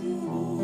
Oh.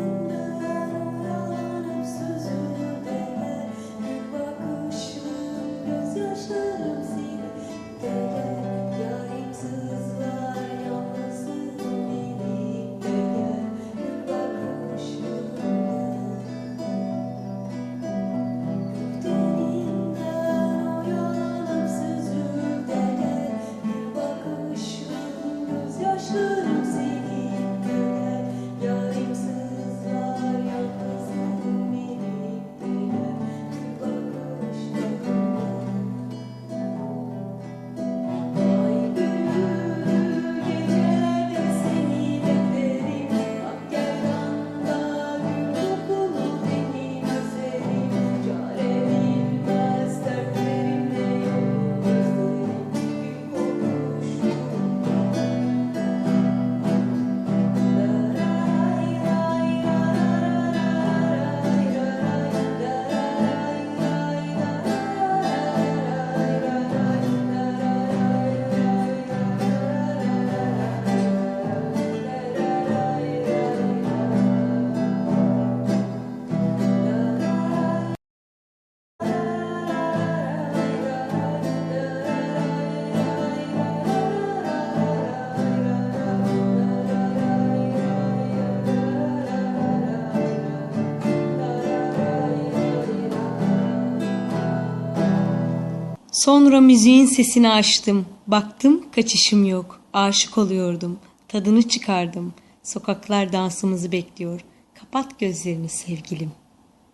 Sonra müziğin sesini açtım. Baktım kaçışım yok. Aşık oluyordum. Tadını çıkardım. Sokaklar dansımızı bekliyor. Kapat gözlerini sevgilim.